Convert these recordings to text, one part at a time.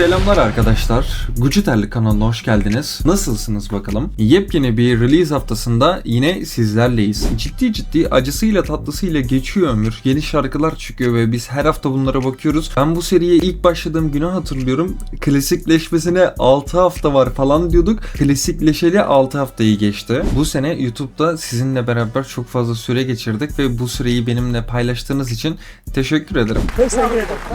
Selamlar arkadaşlar. Guciterli kanalına hoş geldiniz. Nasılsınız bakalım? Yepyeni bir release haftasında yine sizlerleyiz. Ciddi ciddi acısıyla tatlısıyla geçiyor ömür. Yeni şarkılar çıkıyor ve biz her hafta bunlara bakıyoruz. Ben bu seriye ilk başladığım günü hatırlıyorum. Klasikleşmesine 6 hafta var falan diyorduk. Klasikleşeli 6 haftayı geçti. Bu sene YouTube'da sizinle beraber çok fazla süre geçirdik ve bu süreyi benimle paylaştığınız için teşekkür ederim.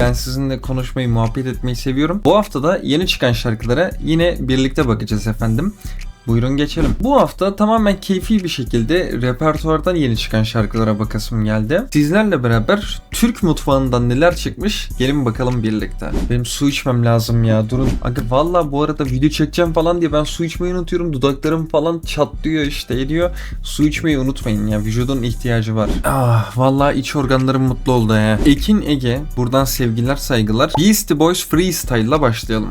Ben sizinle konuşmayı, muhabbet etmeyi seviyorum. Bu hafta da yeni çıkan şarkılara yine birlikte bakacağız efendim. Buyurun geçelim. Bu hafta tamamen keyfi bir şekilde repertuardan yeni çıkan şarkılara bakasım geldi. Sizlerle beraber Türk mutfağından neler çıkmış gelin bakalım birlikte. Benim su içmem lazım ya durun. Aga valla bu arada video çekeceğim falan diye ben su içmeyi unutuyorum. Dudaklarım falan çatlıyor işte ediyor. Su içmeyi unutmayın ya vücudun ihtiyacı var. Ah valla iç organlarım mutlu oldu ya. Ekin Ege buradan sevgiler saygılar. Beastie Boys Freestyle'la başlayalım.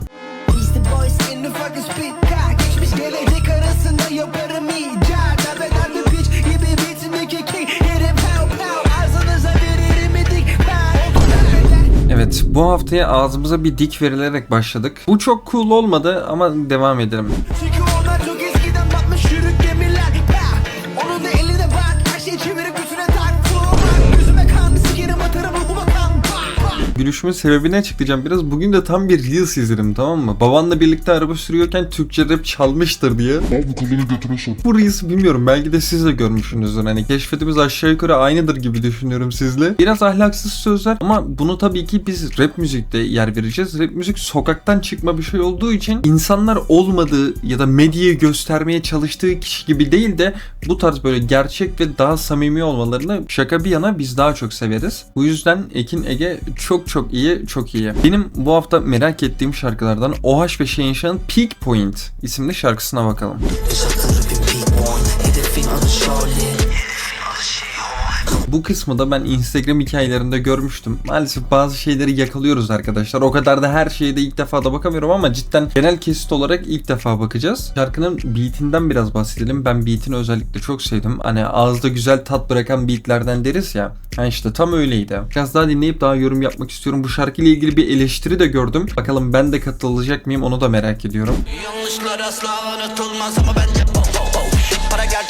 Bu haftaya ağzımıza bir dik verilerek başladık. Bu çok cool olmadı ama devam edelim. Gülüşümün sebebini açıklayacağım biraz. Bugün de tam bir Reels izledim tamam mı? Babanla birlikte araba sürüyorken Türkçe rap çalmıştır diye. Al bu kullanı götüne sok. Bu Reels'i bilmiyorum belki de siz de görmüşsünüzdür. Hani keşfetimiz aşağı yukarı aynıdır gibi düşünüyorum sizle. Biraz ahlaksız sözler ama bunu tabii ki biz rap müzikte yer vereceğiz. Rap müzik sokaktan çıkma bir şey olduğu için insanlar olmadığı ya da medyayı göstermeye çalıştığı kişi gibi değil de bu tarz böyle gerçek ve daha samimi olmalarını şaka bir yana biz daha çok severiz. Bu yüzden Ekin Ege çok çok iyi, çok iyi. Benim bu hafta merak ettiğim şarkılardan OH ve Şeyin Şah'ın Peak Point isimli şarkısına bakalım. Bu kısmı da ben Instagram hikayelerinde görmüştüm. Maalesef bazı şeyleri yakalıyoruz arkadaşlar. O kadar da her şeye de ilk defa da bakamıyorum ama cidden genel kesit olarak ilk defa bakacağız. Şarkının beatinden biraz bahsedelim. Ben beatini özellikle çok sevdim. Hani ağızda güzel tat bırakan beatlerden deriz ya. Ha işte tam öyleydi. Biraz daha dinleyip daha yorum yapmak istiyorum. Bu şarkıyla ilgili bir eleştiri de gördüm. Bakalım ben de katılacak mıyım onu da merak ediyorum. Yanlışlar asla unutulmaz ama bence bo bo bo Para gerçek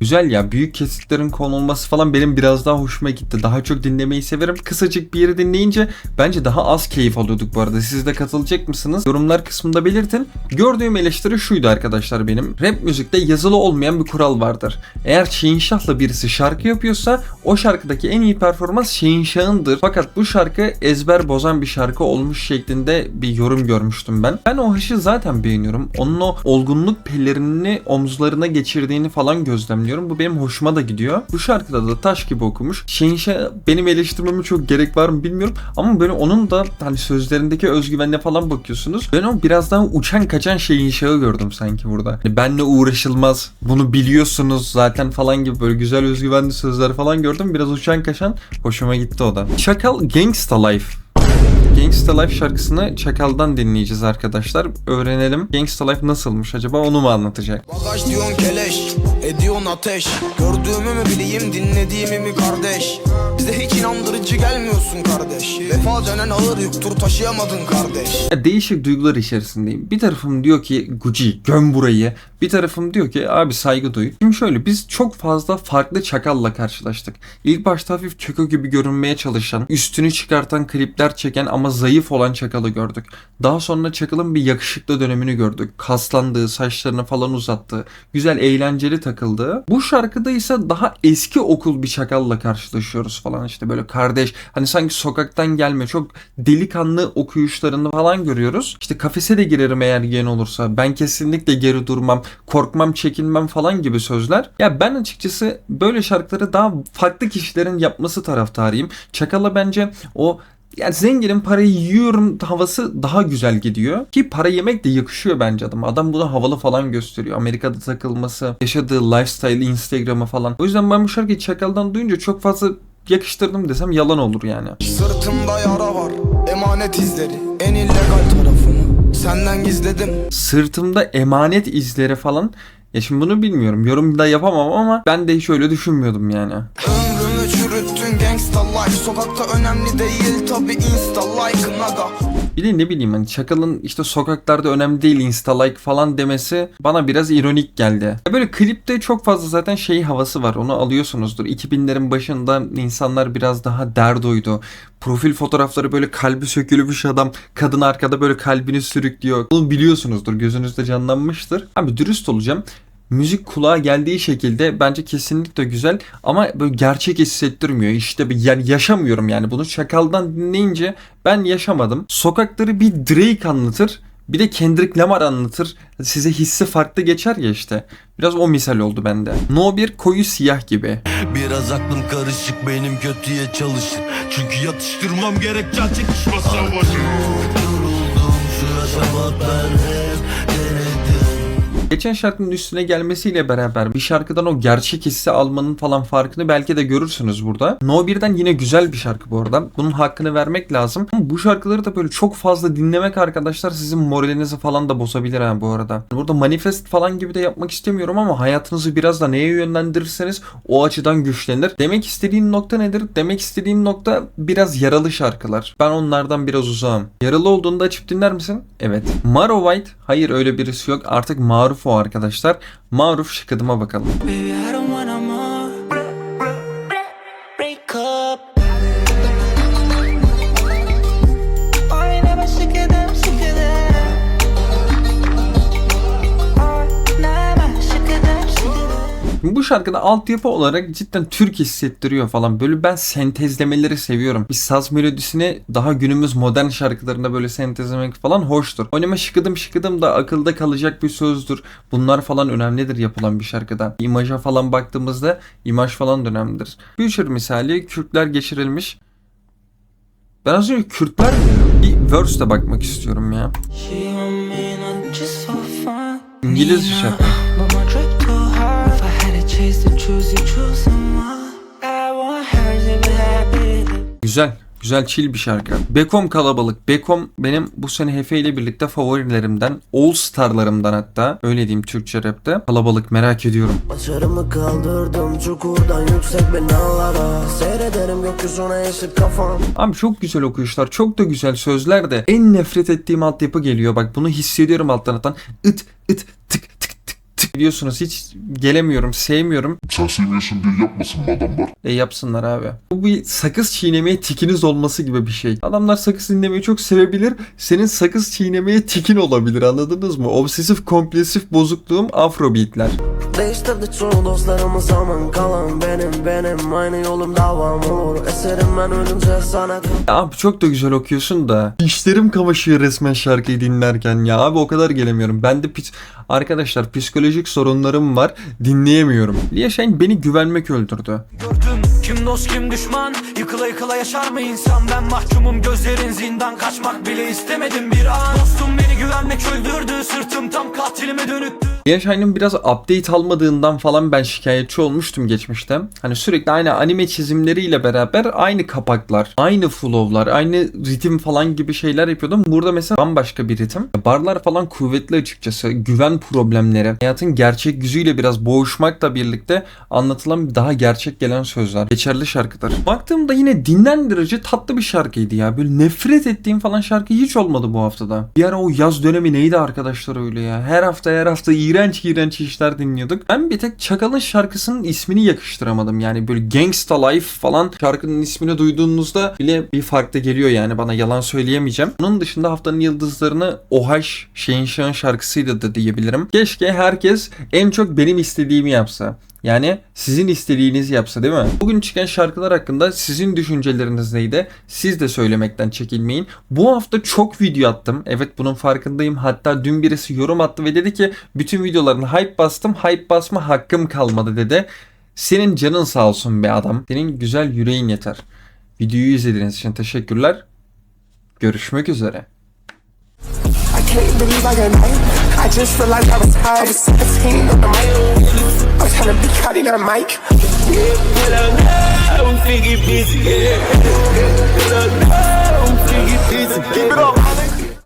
Güzel ya büyük kesitlerin konulması falan benim biraz daha hoşuma gitti. Daha çok dinlemeyi severim. Kısacık bir yeri dinleyince bence daha az keyif alıyorduk bu arada. Siz de katılacak mısınız? Yorumlar kısmında belirtin. Gördüğüm eleştiri şuydu arkadaşlar benim. Rap müzikte yazılı olmayan bir kural vardır. Eğer Şehin Şah'la birisi şarkı yapıyorsa o şarkıdaki en iyi performans Şehin Şah'ındır. Fakat bu şarkı ezber bozan bir şarkı olmuş şeklinde bir yorum görmüştüm ben. Ben o hışı zaten beğeniyorum. Onun o olgunluk pelerinini omuzlarına geçirdiğini falan gözlemliyorum. Bu benim hoşuma da gidiyor. Bu şarkıda da taş gibi okumuş. Şehinşah benim eleştirmeme çok gerek var mı bilmiyorum. Ama böyle onun da hani sözlerindeki özgüvenle falan bakıyorsunuz. Ben o biraz daha uçan kaçan Şehinşah'ı gördüm sanki burada. Hani benle uğraşılmaz. Bunu biliyorsunuz zaten falan gibi böyle güzel özgüvenli sözler falan gördüm. Biraz uçan kaçan hoşuma gitti o da. Çakal Gangsta Life. Gangsta Life şarkısını Çakal'dan dinleyeceğiz arkadaşlar. Öğrenelim Gangsta Life nasılmış acaba onu mu anlatacak? Bagaj diyorsun keleş, ediyorsun ateş Gördüğümü mü bileyim, dinlediğimi mi kardeş Bize hiç inandırıcı gelmiyorsun kardeş Vefa denen ağır yüktür taşıyamadın kardeş Ya değişik duygular içerisindeyim. Bir tarafım diyor ki Gucci göm burayı. Bir tarafım diyor ki abi saygı duy. Şimdi şöyle biz çok fazla farklı çakalla karşılaştık. İlk başta hafif çökö gibi görünmeye çalışan, üstünü çıkartan klipler çeken ama zayıf olan çakalı gördük. Daha sonra çakalın bir yakışıklı dönemini gördük. Kaslandığı, saçlarını falan uzattığı, güzel eğlenceli takıldığı. Bu şarkıda ise daha eski okul bir çakalla karşılaşıyoruz falan işte böyle kardeş. Hani sanki sokaktan gelme çok delikanlı okuyuşlarını falan görüyoruz. İşte kafese de girerim eğer yeni olursa. Ben kesinlikle geri durmam, korkmam, çekinmem falan gibi sözler. Ya ben açıkçası böyle şarkıları daha farklı kişilerin yapması taraftarıyım. Çakala bence o yani zenginin parayı yiyorum havası daha güzel gidiyor. Ki para yemek de yakışıyor bence adam. Adam bunu havalı falan gösteriyor. Amerika'da takılması, yaşadığı lifestyle, Instagram'ı falan. O yüzden ben bu şarkıyı Çakal'dan duyunca çok fazla yakıştırdım desem yalan olur yani. Sırtımda yara var, emanet izleri En illegal tarafımı senden gizledim Sırtımda emanet izleri falan. Ya şimdi bunu bilmiyorum. Yorum da yapamam ama ben de hiç öyle düşünmüyordum yani. Ömrümü çürüttün genç life Sokakta önemli değil tabi insta like'ın aga Bir de ne bileyim hani Çakal'ın işte sokaklarda önemli değil insta like falan demesi bana biraz ironik geldi. Ya Böyle klipte çok fazla zaten şey havası var onu alıyorsunuzdur. 2000'lerin başında insanlar biraz daha derdoydu. Profil fotoğrafları böyle kalbi sökülmüş adam kadın arkada böyle kalbini sürüklüyor. Bunu biliyorsunuzdur gözünüzde canlanmıştır. Abi dürüst olacağım. Müzik kulağa geldiği şekilde bence kesinlikle güzel ama böyle gerçek hissettirmiyor. İşte bir- yani yaşamıyorum yani bunu Çakal'dan dinleyince ben yaşamadım. Sokakları bir Drake anlatır. Bir de Kendrick Lamar anlatır. Size hissi farklı geçer ya işte. Biraz o misal oldu bende. No bir koyu siyah gibi. Biraz aklım karışık benim kötüye çalışır Çünkü yatıştırmam gerek can çekişme savaşı Geçen şarkının üstüne gelmesiyle beraber bir şarkıdan o gerçek hissi almanın falan farkını belki de görürsünüz burada. No 1'den yine güzel bir şarkı bu arada. Bunun hakkını vermek lazım. Ama bu şarkıları da böyle çok fazla dinlemek arkadaşlar sizin moralinizi falan da bozabilir ha bu arada. Burada manifest falan gibi de yapmak istemiyorum ama hayatınızı biraz da neye yönlendirirseniz o açıdan güçlenir. Demek istediğim nokta nedir? Demek istediğim nokta biraz yaralı şarkılar. Ben onlardan biraz uzağım. Yaralı olduğunda açıp dinler misin? Evet. Maro White? Hayır öyle birisi yok. Artık maruf o arkadaşlar. Maruf şıkıdıma bakalım. Baby şarkıda altyapı olarak cidden Türk hissettiriyor falan. Böyle ben sentezlemeleri seviyorum. Bir saz melodisini daha günümüz modern şarkılarında böyle sentezlemek falan hoştur. Oynama şıkıdım şıkıdım da akılda kalacak bir sözdür. Bunlar falan önemlidir yapılan bir şarkıda. İmaja falan baktığımızda imaj falan da önemlidir. Future misali Kürtler geçirilmiş. Ben az önce Kürtler mi? Bir verse'e bakmak istiyorum ya. İngilizce şarkı. Güzel. Güzel chill bir şarkı. Bekom kalabalık. Bekom benim bu sene Hefe ile birlikte favorilerimden. All Star'larımdan hatta. Öyle diyeyim Türkçe rapte. Kalabalık merak ediyorum. Başarımı kaldırdım çukurdan yüksek binalara Seyrederim gökyüzüne esip kafam Abi çok güzel okuyuşlar. Çok da güzel sözler de. En nefret ettiğim altyapı geliyor. Bak bunu hissediyorum alttan alttan. It it tık. Biliyorsunuz hiç gelemiyorum. Sevmiyorum. Sen sevmiyorsun diye yapmasın mı adamlar? E yapsınlar abi. Bu bir sakız çiğnemeye tikiniz olması gibi bir şey. Adamlar sakız dinlemeyi çok sevebilir. Senin sakız çiğnemeye tikin olabilir anladınız mı? Obsesif kompulsif bozukluğum afrobeatler. Değiştirdi çoğu dostlarımı zaman kalan benim benim Aynı yolum davam olur Eserim ben ölünce sana kal Ya abi çok da güzel okuyorsun da. Dişlerim kamaşıyor resmen şarkıyı dinlerken ya. Abi o kadar gelemiyorum. Ben de pis... Arkadaşlar psikolojik sorunlarım var. Dinleyemiyorum. Lia Shine beni güvenmek öldürdü. Gördüm kim dost kim düşman Yıkıla yıkıla yaşar mı insan Ben mahkumum gözlerin zindan Kaçmak bile istemedim bir an Dostum beni güvenmek öldürdü Sırtım tam katilime dönüktü Lia Shine'ın biraz update almadığından falan ben şikayetçi olmuştum geçmişte. Hani sürekli aynı anime çizimleriyle beraber aynı kapaklar, aynı flow'lar, aynı ritim falan gibi şeyler yapıyordum. Burada mesela bambaşka bir ritim. Barlar falan kuvvetli açıkçası. Güven problemleri, hayatın gerçek yüzüyle biraz boğuşmakla birlikte anlatılan daha gerçek gelen sözler. Geçerli şarkıdır. Baktığımda yine dinlendirici tatlı bir şarkıydı ya. Böyle nefret ettiğim falan şarkı hiç olmadı bu haftada. Bir ara o yaz dönemi neydi arkadaşlar öyle ya. Her hafta her hafta iğrenç iğrenç işler dinliyorduk. Ben bir tek Çakal'ın şarkısının ismini yakıştıramadım. Yani böyle Gangsta Life falan şarkının ismini duyduğunuzda bile bir farklı geliyor yani bana yalan söyleyemeyeceğim. Onun dışında haftanın yıldızlarını OH Şeyin Şah'ın şarkısıydı da diyebilirim. Keşke herkes en çok benim istediğimi yapsa. Yani sizin istediğinizi yapsa değil mi? Bugün çıkan şarkılar hakkında sizin düşünceleriniz neydi? Siz de söylemekten çekinmeyin. Bu hafta çok video attım. Evet bunun farkındayım. Hatta dün birisi yorum attı ve dedi ki bütün videolarını hype bastım. Hype basma hakkım kalmadı dedi. Senin canın sağ olsun be adam. Senin güzel yüreğin yeter. Videoyu izlediğiniz için teşekkürler. Görüşmek üzere. can't believe I got nine. I just realized I was tired. I was 17 on the mic. I'm trying to be cutting not Mike. mic. but I know I'm busy. Yeah, but I know I'm busy. Keep it up.